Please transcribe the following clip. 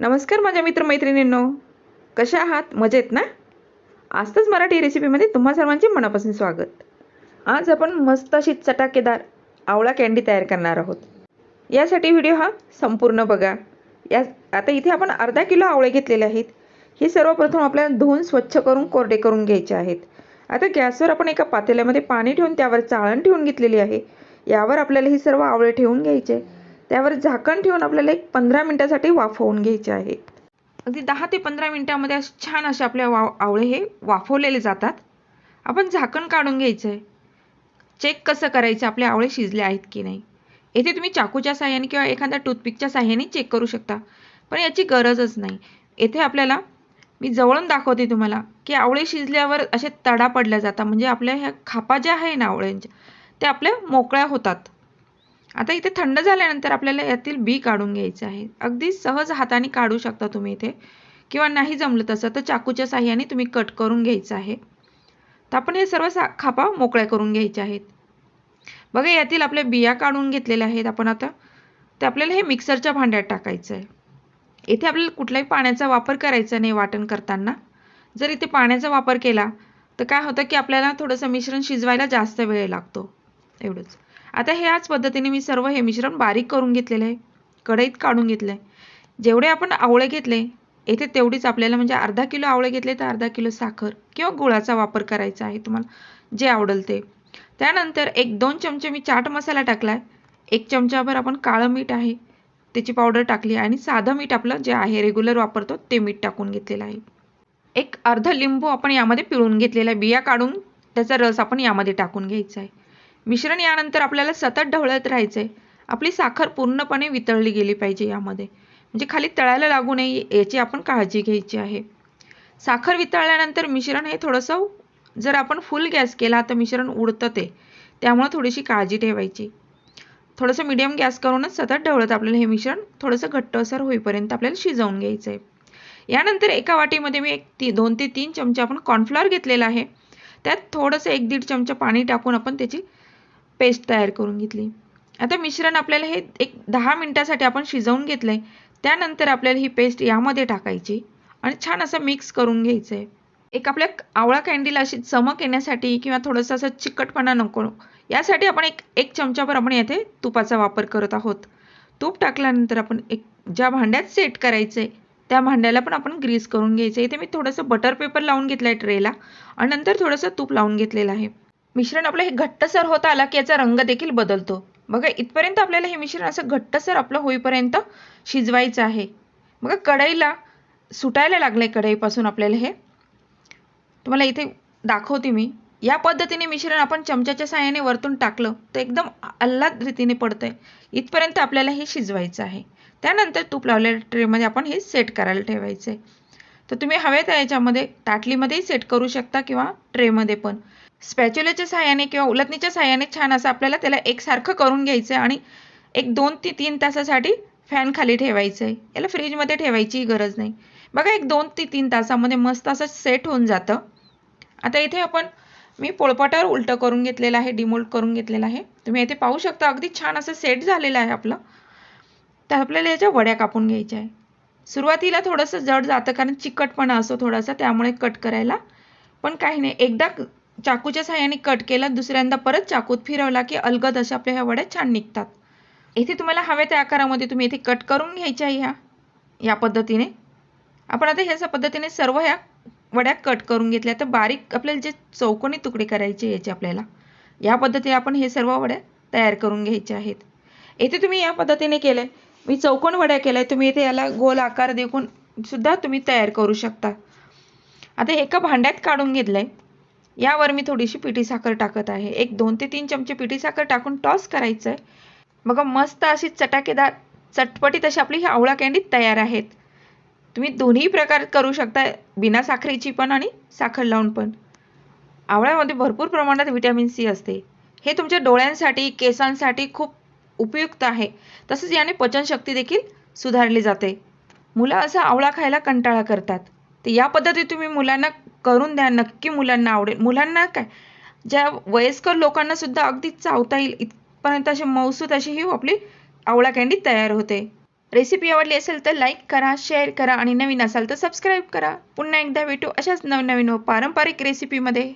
नमस्कार माझ्या मित्रमैत्रिणींनो. कशा आहात? मजेत ना? आजच मराठी रेसिपीमध्ये तुम्हा सर्वांचे मनापासून स्वागत. आज आपण मस्त अशी चटाकेदार आवळा कँडी तयार करणार आहोत. यासाठी व्हिडिओ हा संपूर्ण बघा. या आता इथे आपण अर्धा किलो आवळे घेतलेले आहेत. हे सर्वप्रथम आपल्याला धुवून स्वच्छ करून कोरडे करून घ्यायचे आहेत. आता गॅसवर आपण एका पातेल्यामध्ये पाणी ठेवून त्यावर चाळण ठेवून घेतलेली आहे. यावर आपल्याला ही सर्व आवळे ठेवून घ्यायचे. त्यावर झाकण ठेवून आपल्याला एक पंधरा मिनटासाठी वाफवून घ्यायचे आहे. अगदी दहा ते पंधरा मिनटामध्ये छान असे आपल्या वा आवळे हे वाफवलेले जातात. आपण झाकण काढून घ्यायचं आहे चेक कसं करायचं आपले आवळे शिजले आहेत की नाही? येथे तुम्ही चाकूच्या साह्याने किंवा एखाद्या टूथपिकच्या साह्याने चेक करू शकता. पण याची गरजच नाही. येथे आपल्याला मी जवळून दाखवते तुम्हाला की आवळे शिजल्यावर असे तडा पडल्या जातात. म्हणजे आपल्या ह्या खापा ज्या आहे ना आवळ्यांच्या त्या आपल्या मोकळ्या होतात. आता इथे थंड झाल्यानंतर आपल्याला यातील बी काढून घ्यायचं आहे. अगदी सहज हाताने काढू शकता तुम्ही इथे. किंवा नाही जमलं तसं तर चाकूच्या साह्याने तुम्ही कट करून घ्यायचं आहे. तर आपण हे सर्व सा खापा मोकळ्या करून घ्यायच्या आहेत. बघा यातील आपल्या बिया काढून घेतलेल्या आहेत आपण आता. ते आपल्याला हे मिक्सरच्या भांड्यात टाकायचं आहे. इथे आपल्याला कुठल्याही पाण्याचा वापर करायचा नाही वाटण करताना. जर इथे पाण्याचा वापर केला तर काय होतं की आपल्याला थोडंसं मिश्रण शिजवायला जास्त वेळ लागतो. एवढंच. आता ह्याच पद्धतीने मी सर्व हे मिश्रण बारीक करून घेतलेलं आहे. कढईत काढून घेतलं आहे जेवढे आपण आवळे घेतले येथे तेवढीच आपल्याला म्हणजे अर्धा किलो आवळे घेतले तर अर्धा किलो साखर किंवा गुळाचा वापर करायचा आहे तुम्हाला. जे आवडेल ते. त्यानंतर एक दोन चमचे मी चाट मसाला टाकला आहे एक चमचाभर आपण काळं मीठ आहे. त्याची पावडर टाकली आणि साधं मीठ आपलं जे आहे रेग्युलर वापरतो ते मीठ टाकून घेतलेलं आहे. एक अर्ध लिंबू आपण यामध्ये पिळून घेतलेला आहे. बिया काढून त्याचा रस आपण यामध्ये टाकून घ्यायचा आहे. मिश्रण यानंतर आपल्याला सतत ढवळत राहायचं आहे आपली साखर पूर्णपणे वितळली गेली पाहिजे यामध्ये. म्हणजे खाली तळायला लागू नये याची आपण काळजी घ्यायची आहे. साखर वितळल्यानंतर मिश्रण हे थोडंसं जर आपण फुल गॅस केला तर मिश्रण उडतं ते त्यामुळे थोडीशी काळजी ठेवायची. थोडंसं मिडियम गॅस करूनच सतत ढवळत आपल्याला हे मिश्रण थोडंसं घट्टसर होईपर्यंत आपल्याला शिजवून घ्यायचं आहे यानंतर एका वाटीमध्ये मी एक ती दोन ते तीन चमचे आपण कॉर्नफ्लॉवर घेतलेला आहे. त्यात थोडंसं एक दीड चमचा पाणी टाकून आपण त्याची पेस्ट तयार करून घेतली. आता मिश्रण आपल्याला हे एक दहा मिनटासाठी आपण शिजवून घेतलं आहे त्यानंतर आपल्याला ही पेस्ट यामध्ये टाकायची आणि छान असं मिक्स करून घ्यायचं आहे एक आपल्या आवळा कँडीला अशी चमक येण्यासाठी किंवा थोडंसं असं चिकटपणा नको यासाठी आपण एक एक चमचाभर आपण येथे तुपाचा वापर करत आहोत. तूप टाकल्यानंतर आपण एक ज्या भांड्यात सेट करायचं आहे त्या भांड्याला पण आपण ग्रीस करून घ्यायचं इथे मी थोडंसं बटर पेपर लावून घेतलं आहे ट्रेला आणि नंतर थोडंसं तूप लावून घेतलेलं आहे. मिश्रण आपलं हे घट्टसर होत आला की याचा रंग देखील बदलतो. बघा इथपर्यंत आपल्याला हे मिश्रण असं घट्टसर आपलं होईपर्यंत शिजवायचं आहे. बघा कढईला सुटायला लागलं आहे कढईपासून आपल्याला हे. तुम्हाला इथे दाखवते मी. या पद्धतीने मिश्रण आपण चमच्याच्या साहाय्याने वरतून टाकलं तर एकदम आल्हाद रीतीने पडतंय. इथपर्यंत आपल्याला हे शिजवायचं आहे. त्यानंतर तूप लावलेल्या ट्रेमध्ये आपण हे सेट करायला ठेवायचं आहे तर तुम्ही हवे त्या याच्यामध्ये ताटलीमध्येही सेट करू शकता किंवा ट्रेमध्ये पण. स्पॅच्युलेच्या साह्याने किंवा उलटणीच्या साह्याने छान असं आपल्याला त्याला एकसारखं करून घ्यायचं आहे आणि एक दोन ते तीन तासासाठी फॅन खाली ठेवायचं आहे याला फ्रीजमध्ये ठेवायचीही गरज नाही. बघा एक दोन ते तीन तासामध्ये मस्त असं सेट होऊन जातं. आता इथे आपण मी पोळपाटावर उलटं करून घेतलेलं आहे डिमोल्ड करून घेतलेलं आहे. तुम्ही इथे पाहू शकता अगदी छान असं सेट झालेलं आहे आपलं. तर आपल्याला याच्या वड्या कापून घ्यायच्या आहे. सुरुवातीला थोडंसं जड जातं कारण चिकटपणा असतो थोडासा त्यामुळे कट करायला. पण काही नाही एकदा चाकूच्या साह्याने कट केला दुसऱ्यांदा परत चाकूत फिरवला की अलगद अशा आपल्या ह्या वड्या छान निघतात. इथे तुम्हाला हव्या त्या आकारामध्ये तुम्ही इथे कट करून घ्यायच्या ह्या या पद्धतीने. आपण आता ह्याच्या पद्धतीने सर्व ह्या वड्या कट करून घेतल्या तर बारीक आपल्याला जे चौकोनी तुकडे करायचे याचे आपल्याला या पद्धतीने आपण हे सर्व वड्या तयार करून घ्यायच्या आहेत. येथे तुम्ही या पद्धतीने केलं आहे मी चौकोन वड्या केल्या तुम्ही इथे याला गोल आकार देखून सुद्धा तुम्ही तयार करू शकता. आता एका भांड्यात काढून घेतलं आहे यावर मी थोडीशी पिठी साखर टाकत आहे. एक दोन ते तीन चमचे पिठी साखर टाकून टॉस करायचं आहे बघा मस्त अशी चटाकेदार चटपटीत अशी आपली ही आवळा कँडी तयार आहेत. तुम्ही दोन्ही प्रकार करू शकता बिना साखरेची पण आणि साखर लावून पण. आवळ्यामध्ये भरपूर प्रमाणात व्हिटॅमिन सी असते. हे तुमच्या डोळ्यांसाठी केसांसाठी खूप उपयुक्त आहे. तसंच याने पचनशक्ती देखील सुधारली जाते. मुलं असा आवळा खायला कंटाळा करतात. तर या पद्धती तुम्ही मुलांना करून द्या. नक्की मुलांना आवडेल. मुलांना काय? ज्या वयस्कर लोकांना सुद्धा अगदी चावता येईल इथपर्यंत अशी मौसूत अशी ही आपली आवळा कँडी तयार होते. रेसिपी आवडली असेल तर लाईक करा शेअर करा आणि नवीन असाल तर सबस्क्राईब करा. पुन्हा एकदा भेटू अशाच नवनवीन व पारंपरिक रेसिपीमध्ये